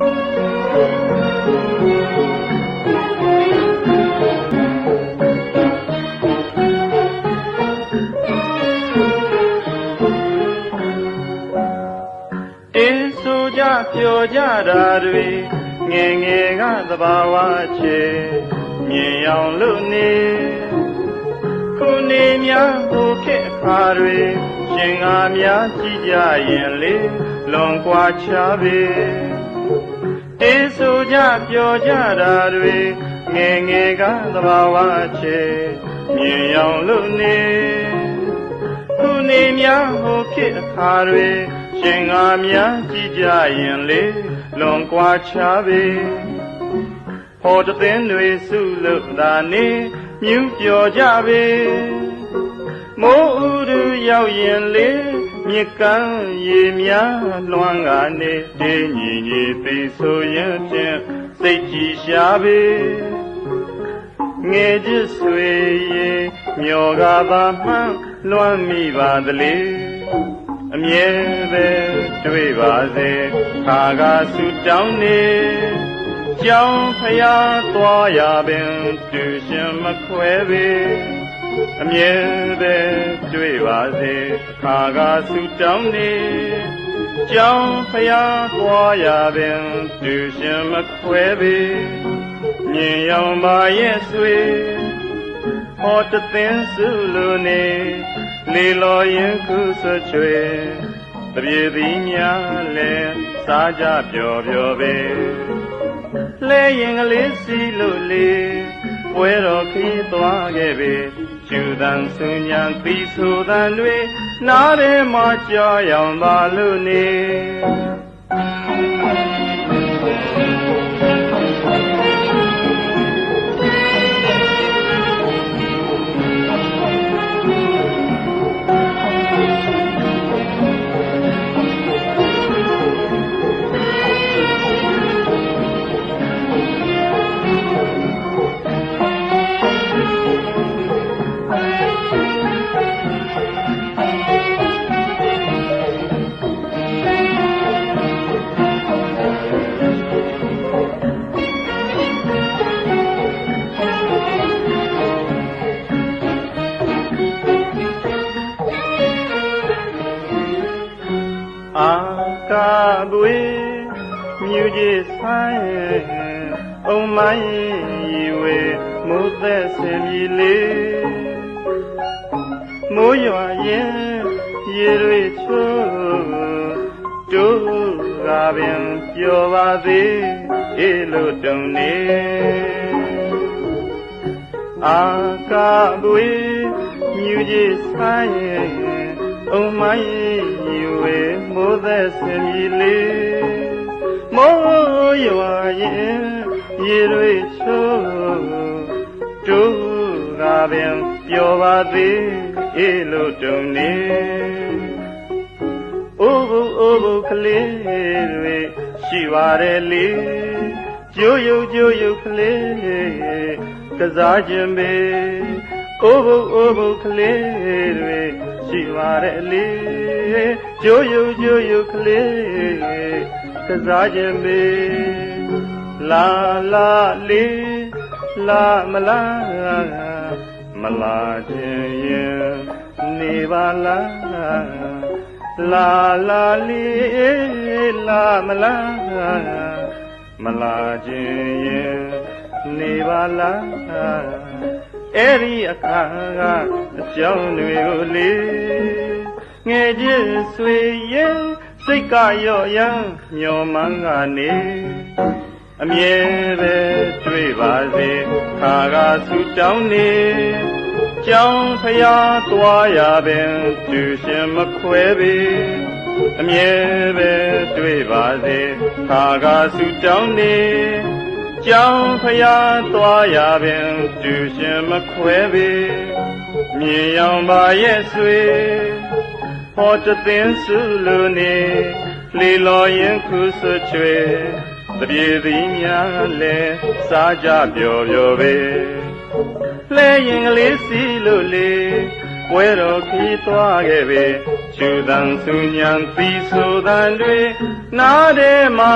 အေးဆိုကြပျော်ကြတာတွေငယ်ငယ်ကသဘာဝချေမြင်အောင်လို့နေခုနေများဟိုခေတ်အခါတွေရှင်ငါများကြည့်ကြရင်လေလွန်ကွာချပေ အေးဆိုကြပျော်ကြတာတွေငယ်ငယ်ကသဘာဝချေမြင်အောင်လို့နေခုနေများဟိုခေတ်အခါတွေရှင်ငါများကြည့်ကြရင်လေလွန်ကွာချပေဟောတသင်းတွေစုလို့သာနေမြူးပြောကြပေမိုးဥရရောက်ရင်လေ မြစ်ကမ်းရေများလွှမ်းကနေတင်းညီညီသိဆိုရင်ဖြင့်စိတ်ကြည်ရှာပေငယ်ချစ်ဆွေရေမျောကပါမှန်းလွမ်းမိပါသလေအမြဲပဲတွေ့ပါစေခါကဆုတောင်းနေကြောင်းဖျားသွားရပင်တူရှင်မခွဲပေ အမြဲပဲတွေ့ပါစေခါကဆုတောင်းနေကြောင်းဖျားသွားရပင်တူရှင်မခွဲပေမြင်ရောင်ပါရဲ့ဆွေဟောတသင်းစုလိုနေလေလော်ရင်ခုဆွချွေတပြေသည်များလဲစားကြပျော်ပျော်ပဲလဲရင်ကလေးစီလို့လေပွဲတော်ခီးသွားခဲ့ပေ ကျူတန်ဆုညာသီဆိုတန်တွေနားထဲမှာကြောက်ရောင်ပါလို့နေ အာကာပွေမြူကြီးဆိုင်အုံမိုင်းရီဝေမိုးသက်စင်မြီလေးမိုးရွာရင်ရေတွေချိုးတို့ကပင်ပြောပါသေးအေးလို့တုံနေအာကာပွေမြူကြီးဆိုင် အုံမိုင်းရီဝေမိုးသက်စင်မြီလေးမိုးရွာရင်ရေတွေချိုးတို့ကပင်ပြောပါသေးအေးလို့တုံနေအိုးဘူးအိုးဘူးကလေးတွေရှိပါတယ်လေကျိုးယုတ်ကျိုးယုတ်ကလေးကစားခြင်းပဲအိုးဘူးအိုးဘူးကလေးတွေ ရှိပါတယ်လေကျိုးယုတ်ကျိုးယုတ်ကလေးကစားခြင်းပဲလာလာလေးလာမလားမလာခြင်းရင်နေပါလားလာလာလေးလာမလားမလာခြင်းရင်နေပါလား အဲ့ဒီအခါကအကြောင်းတွေကိုလေငယ်ချင်းဆွေရဲ့စိတ်ကရော့ရမ်းမျောမှန်းကနေအမြဲပဲတွေ့ပါစေခါကဆူတောင်းနေကြောင်းဖျားသွားရပင်သူရှင်မခွဲပေအမြဲပဲတွေ့ပါစေခါကဆူတောင်းနေ ကြောင်းဖျားသွားရပင်သူရှင်မခွဲပေမြင်ရောင်ပါရဲ့ဆွေဟောတသင်းစုလိုနေလေလော်ရင်ခုဆွချွေတပြေသည်များလဲစားကြပျော်ပျော်ပဲလဲရင်ကလေးစီလို့လေပွဲတော်ခီးသွားခဲ့ပေချူတန်ဆူညံသီဆိုတန်တွေနားထဲမှာ